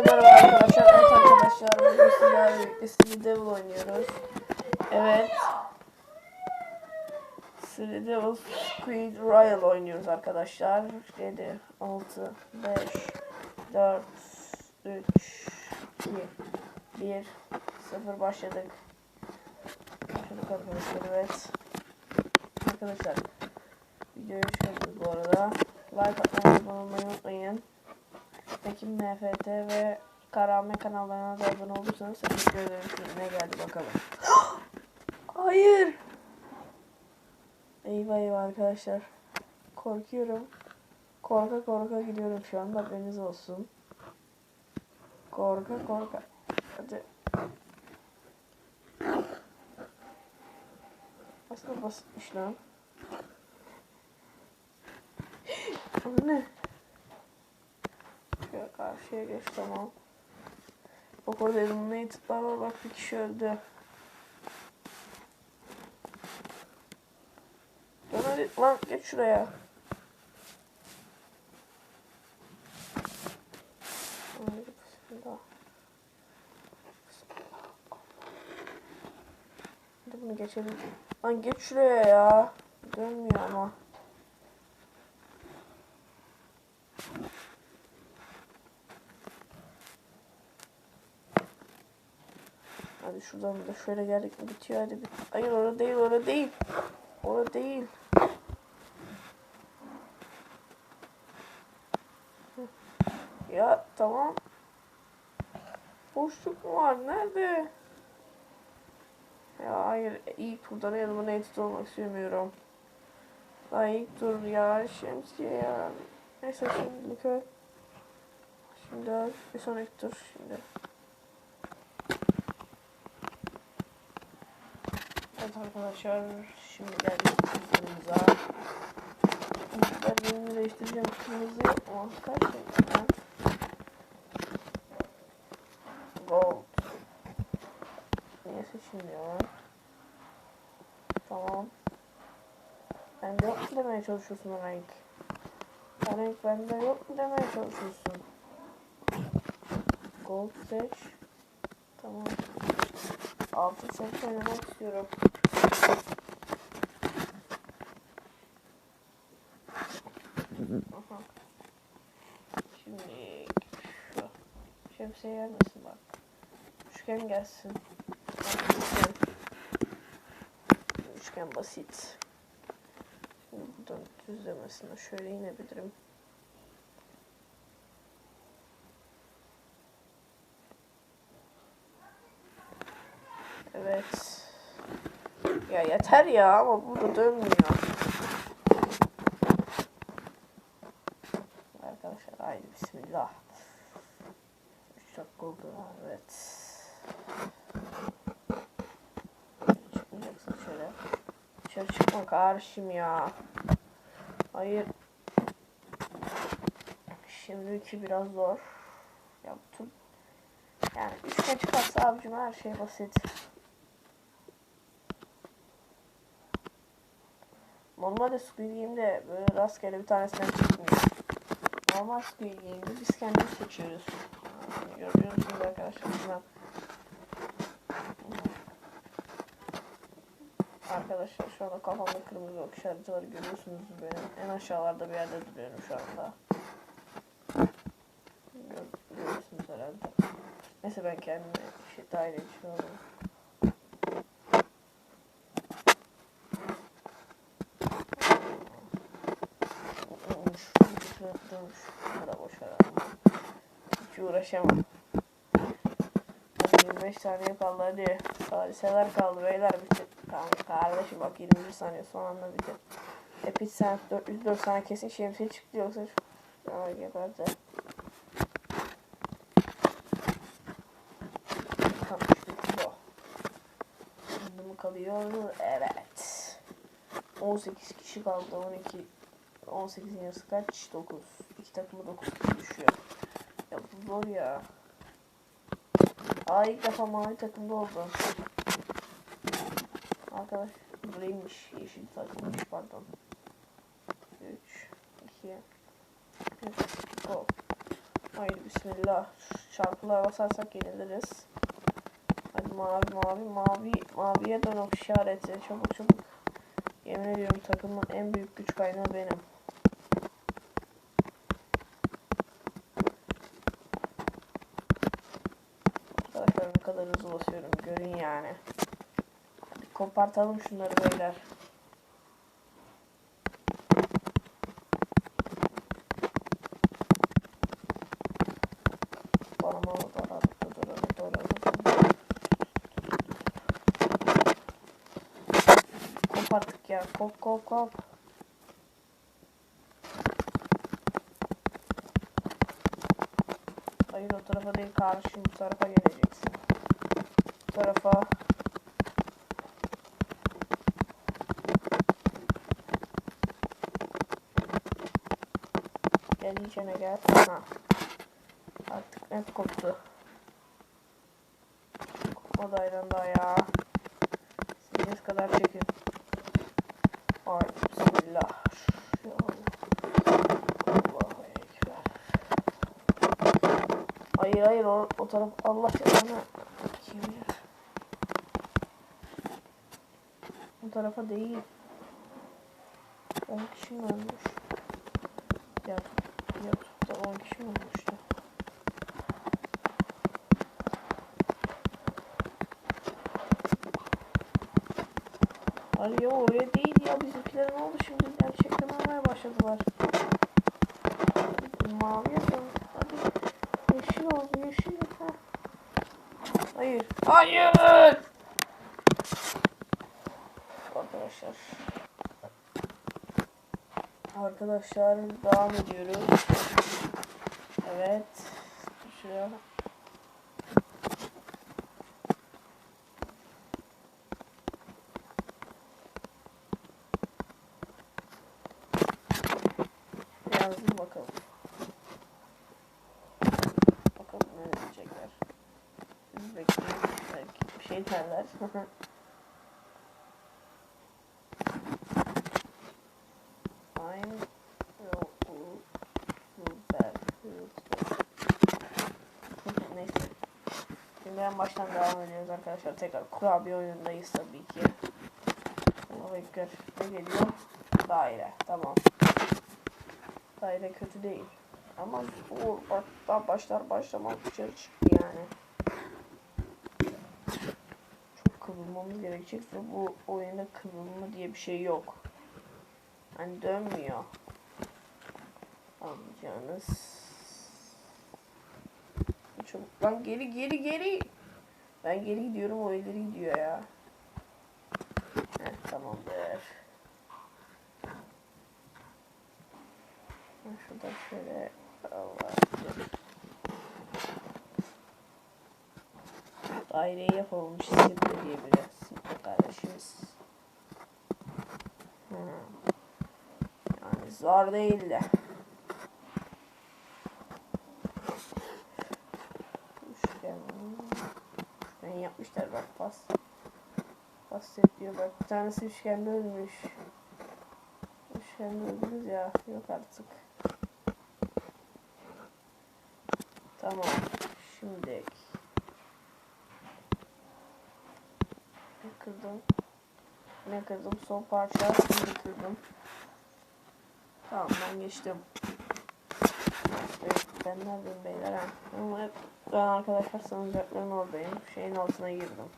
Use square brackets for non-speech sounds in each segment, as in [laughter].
Herkese merhaba arkadaşlar. Evet arkadaşlar bugün sizlerle birlikte Devil oynuyoruz. Evet. Silly Devil Squid Royal oynuyoruz arkadaşlar. 7, 6, 5, 4, 3, 2, 1, 0 başladık. Çocuk arkadaşlar evet. Arkadaşlar videoya hoş geldiniz bu arada. Like atmayı, unutmayın. Peki MFT ve Karame kanallarına da abone olursanız teşekkür ederim. Ne geldi bakalım. [gasps] Hayır. Eyvah eyvah arkadaşlar. Korkuyorum. Korka korka gidiyorum şu anda haberiniz olsun. Korka korka. Hadi. Aslında basitmiş lan. [gasps] Ne? Karşıya geç tamam. Bak orada eliminated var bak bir kişi öldü. Dön hadi lan geç şuraya. Hadi bunu geçelim. Lan geç şuraya ya. Dönmüyor ama. Hadi şuradan da şöyle geldik mi bitiyor hadi bit. Hayır orada değil orada değil. Orada değil. Ya tamam. Boşluk mu var? Nerede? Ya hayır ilk turdan yanıma etit olmak istemiyorum. Daha ilk tur ya şemsiye ya. Neyse. Şimdi öl. bir sonraki tur şimdi. Evet arkadaşlar şimdi geldik kızlarımıza. Ben yerini değiştireceğim kırmızı ama kaç renk Gold. Niye seçilmiyor? Tamam. Bende yok demeye çalışıyorsun o renk? O renk bende yok mu demeye çalışıyorsun? Gold seç. Tamam. Altın seç oynamak istiyorum. Şimdi şu şemsiye gelmesin bak. Üçgen gelsin. Üçgen. Üçgen basit. Şimdi buradan düzlemesine şöyle inebilirim. Evet. Ya yeter ya ama burada dönmüyor. Arkadaşlar haydi bismillah. 3 dakika oldu evet. Çıkmayacaksın şöyle. Dışarı çıkma kardeşim ya. Hayır. Şimdiki biraz zor. Ya bu tur yani üçgen çıkarsa abicim her şey basit. Normalde Squid Game'de böyle rastgele bir tanesinden çıkmıyor. Normal Squid Game'de biz kendimiz seçiyoruz. Görüyor musunuz arkadaşlar? Bilmem. Arkadaşlar şu anda kafamda kırmızı ok işaretleri görüyorsunuz benim. En aşağılarda bir yerde duruyorum şu anda. Gör- Görüyorsunuz herhalde. Neyse ben kendime şey dahil ediyorum. Olmuş. Durmuş. Buna boş ver abi. Hiç uğraşamam. Hadi 25 saniye kaldı hadi. Saliseler kaldı beyler bitir. Tamam kardeşim bak 21 saniye son anda bitir. Epic sen 404 saniye kesin şemsiye çıktı yoksa Aa geberdi. Tamam işte bu. Şimdi mi kalıyor? Evet. 18 kişi kaldı. 12 18'in yarısı kaç? 9. İki takımı 9 kişi düşüyor. Zor ya. Aa ilk defa mavi takımda oldu. Arkadaş buraymış. Yeşil takımmış pardon. 3 2 1 Go. Haydi bismillah. çarpılara basarsak yeniliriz. Hadi mavi mavi mavi maviye dön ok işareti çabuk çabuk. Yemin ediyorum takımın en büyük güç kaynağı benim. Arkadaşlar ne kadar hızlı basıyorum görün yani. Kopartalım şunları beyler. Koparttık ya kop kop kop. Hayır o tarafa değil kardeşim bu tarafa geleceksin. Tarafa. Gel içine gel. Ha. Artık net koptu. Kopma dayran daha ya. İstediğiniz kadar çekin. Ay bismillah. Hayır hayır o, o taraf Allah canına. Kim ya? Tarafa değil. 10 kişi mi ölmüş? Ya YouTube'da 10 kişi mi ölmüştü? Hayır ya oraya değil ya bizimkiler ne oldu şimdi gerçekten olmaya başladılar. Mavi yapalım. Hadi yeşil oldu yeşil. Ha. Hayır. Hayır. Arkadaşlar. Arkadaşlar devam ediyoruz. Evet. Şuraya. Yazdım bakalım. Bakalım ne diyecekler. Biz bekliyoruz. Belki bir şey derler. [laughs] I'm Neyse. Şimdi en baştan devam ediyoruz arkadaşlar. Tekrar kurabiye oyundayız tabii ki. Ama bekler. Ne geliyor? Daire. Tamam. Daire kötü değil. Ama zor. Hatta başlar başlamaz dışarı çıktı yani. Çok kıvırmamız gerekecek ve bu oyunda kıvırma diye bir şey yok. Hani dönmüyor. Anlayacağınız. Çabuk lan geri geri geri. Ben geri gidiyorum o ileri gidiyor ya. Heh, tamamdır. Şurada şöyle Allah. Daireyi yapalım. Simple diyebiliriz. Simple kardeşimiz. Hmm. Yani zor değil de. Üçgen. Üçgen yapmışlar bak pas. Pas diyor bak. Bir tanesi üçgende ölmüş. Üçgende öldünüz ya. Yok artık. Tamam. Şimdi ne kırdım? Ne kırdım? Son parça şimdi kırdım. Tamam ben geçtim. Evet, ben neredeyim beyler ha? Ama ben arkadaşlar sanacakların oradayım. Şeyin altına girdim.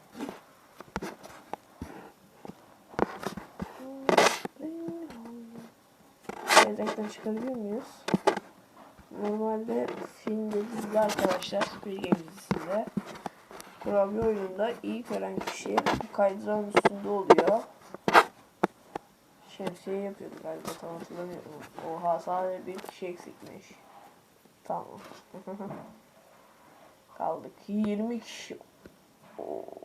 Gelecekten çıkabiliyor muyuz? Normalde filmde dizide arkadaşlar bir game dizisinde kurabiye oyununda ilk ölen kişi bu kaydıran üstünde oluyor. Şemsiye yapıyordu galiba tam hatırlamıyorum. Oha sadece bir kişi eksikmiş. Tamam. [laughs] Kaldık 20 kişi. Oo.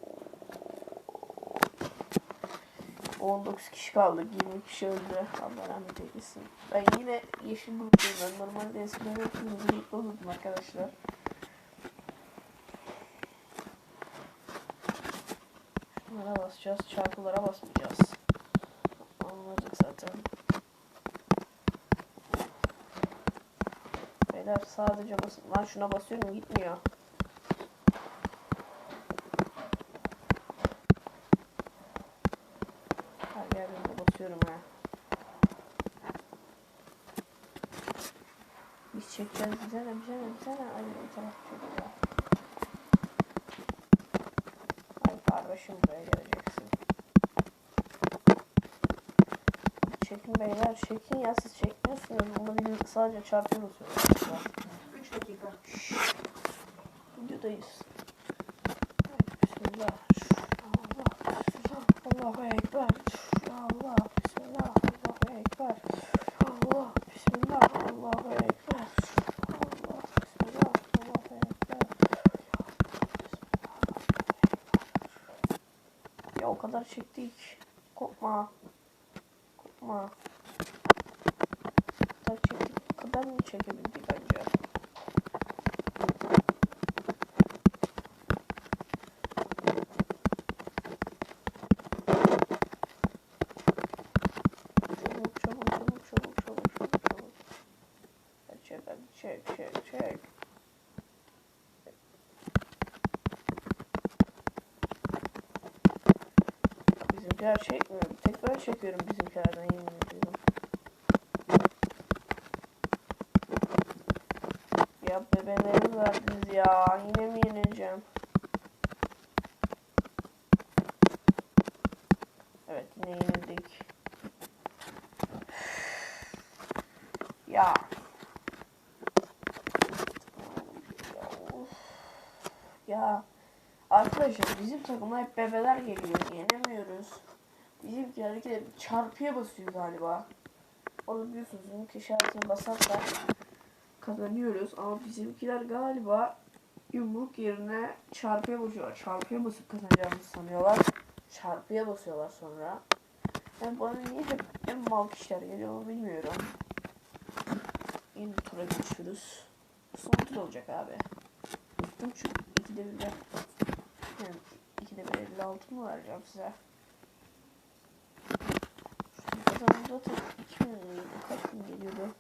19 kişi kaldık. 20 kişi öldü. Allah rahmet eylesin. Ben yine yeşil gruptayım. Ben normalde eskiden kırmızı grupta olurdum arkadaşlar. Şunlara basacağız. Çarpılara basmayacağız. Anladık zaten. Beyler sadece basın. Lan şuna basıyorum gitmiyor. Bize ne. Ay bir taraf çekiyor. Ay kardeşim buraya geleceksin. Çekin beyler çekin ya siz çekmiyorsunuz. Bunu bir sadece çarpıyorsunuz. 3 dakika. Videodayız. Evet, Bismillah. Allah. Bismillah. Allahu Ekber. Allah. Bismillah. Allahu Ekber. Allah. Bismillah. Allahu Ekber. Allah. Bismillah. Allahu Ekber. Ya o kadar çektik. Korkma. O kadar çektik. Kadar mı çekebildik acaba? Çabuk çabuk çabuk çabuk çabuk çabuk çabuk. Hadi çek hadi çek çek çek. Bizimkiler çekmiyor. Bir tek ben çekiyorum bizimkilerden yemin ediyorum. Ya bebeleri verdiniz ya. Yine mi yenileceğim? Evet yine yenildik. Ya. Ya. Arkadaşlar bizim takıma hep bebeler geliyor. Yenemiyoruz. Bizimkiler de çarpıya basıyor galiba. Onu biliyorsunuz. Çünkü işaretini basarsak kazanıyoruz. Ama bizimkiler galiba yumruk yerine çarpıya basıyorlar. Çarpıya basıp kazanacağımızı sanıyorlar. Çarpıya basıyorlar sonra. Yani bana niye hep en mal kişiler geliyor bilmiyorum. Yeni tura geçiyoruz. Son tur olacak abi. Bıktım çünkü ikide bir de yani ikide bir 56 mı vereceğim size? Kazanım zaten 2000 miydi? Kaç bin geliyordu?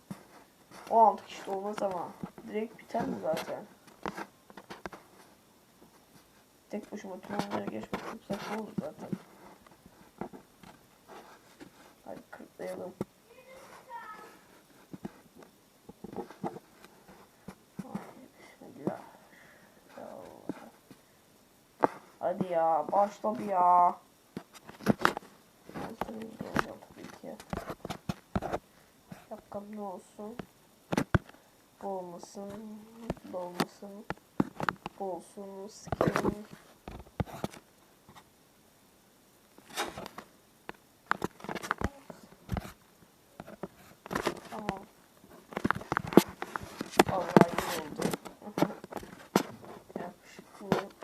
16 kişi olmaz ama. Direkt biter mi zaten? Tek başıma tüm onları geçmek çok saçma olur zaten. Hadi kırklayalım. Hadi ya başla bir ya. Ben söyleyeyim olacağım tabii ki. Şapkam ne olsun? Bu olmasın. Bu olmasın. Bu olsun. Skin. Tamam. Vallahi iyi oldu. Yakışıklı.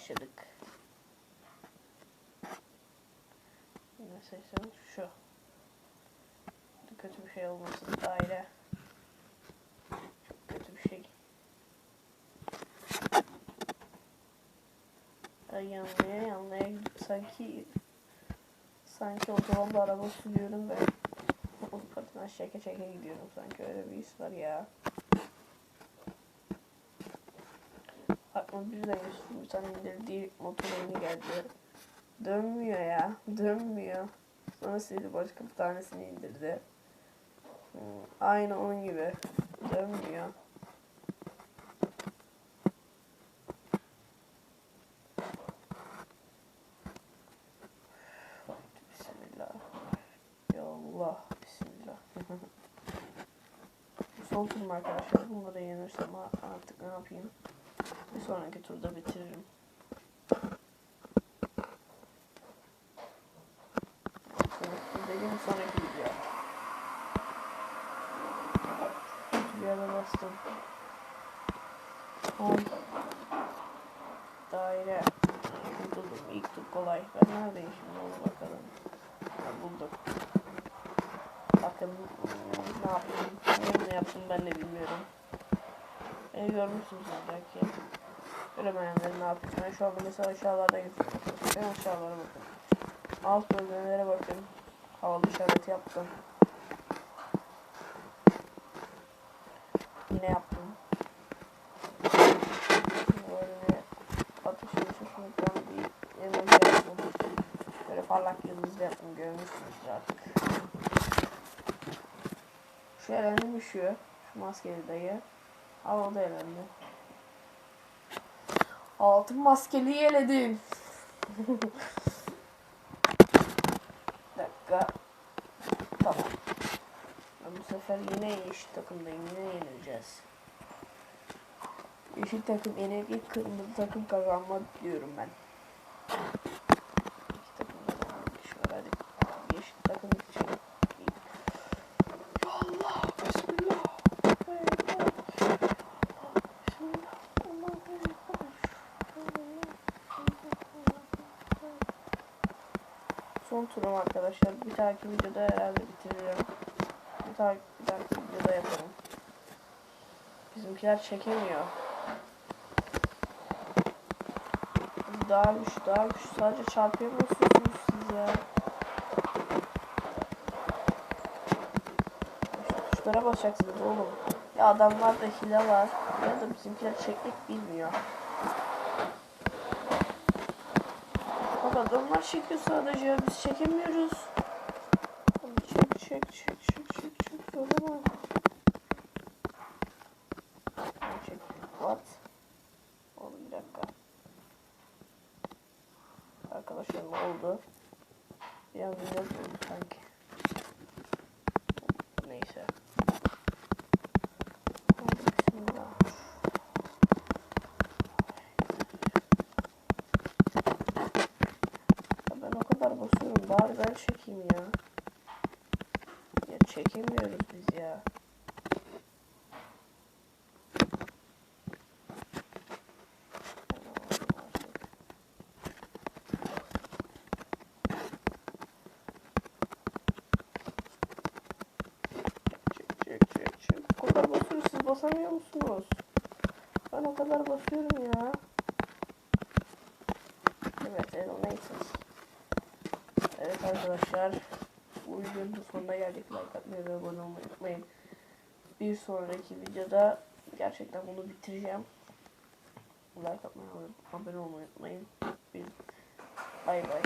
Başladık. Yine seçim şu. Kötü bir şey olmasın daire. Çok kötü bir şey. Ay yanlaya yanlaya sanki sanki otobanda araba sürüyorum ve [laughs] patinaj çeke çeke gidiyorum sanki öyle bir his var ya. Yusuf'un bir tane indirdiği motor oyunu geldi. Dönmüyor ya. Dönmüyor. Sonra sildi başka bir tanesini indirdi. Hmm, Aynı onun gibi. Dönmüyor. Bismillah. Ya. Bismillah. [laughs] Son turum arkadaşlar. Da yenirsem artık ne yapayım? Sonraki turda bitiririm. Dediğim sonraki video. Bir yere bastım. On. Daire. Buldum. İlk tur kolay. Ben neredeyim şimdi onu bakalım. Ha, buldum. Bakın ne yaptım. Bunu yaptım ben de bilmiyorum. Beni görmüşsünüz belki. Göremeyenler ne yapacağım? Ben şu anda mesela aşağılarda geziyorum. Ben aşağılara bakın. Alt bölgelere bakın. Havalı işareti yaptım. Yine yaptım. Böyle ateşin şaşırtılan bir emoji yaptım. parlak yıldız yaptım görmüşsünüz artık. Şu elendi mi şu? Maskeli dayı. Al o da elendi. Altın maskeliyi eledim. Bir dakika. Tamam. Ben bu sefer yine yeşil takımdayım. Yine yenileceğiz. Yeşil takım yenilgi, kırmızı takım kazanma diyorum ben. İki takım da yenilmiş var hadi. Yeşil takım için. Ya Allah, Bismillah. Bismillah. Allahu Ekber. Son turum arkadaşlar. Bir dahaki videoda herhalde bitiririm. Bir dahaki, bir dahaki videoda yaparım. Bizimkiler çekemiyor. Dağılmış, dağılmış. Sadece çarpıyor musunuz siz ya? Tuşlara basacaksınız oğlum. Ya adamlarda hile var. Ya da bizimkiler çekmek bilmiyor. Bak adamlar çekiyor sadece. Biz çekemiyoruz. Çek çek çek çek çek çek. Söyleme. Çek. What? Oğlum bir dakika. Arkadaşlar oldu? Bir an Windows oldu sanki. Neyse. Hadi bismillah. Ya ben o kadar basıyorum. Bari ben çekeyim ya. Ya çekemiyoruz biz ya. Basamıyor musunuz? Ben o kadar basıyorum ya. Evet Edonations. Evet arkadaşlar. Bu videonun sonuna geldik. Like atmayı ve abone olmayı unutmayın. Bir sonraki videoda gerçekten bunu bitireceğim. Like atmayı abone olmayı unutmayın. Bay bay.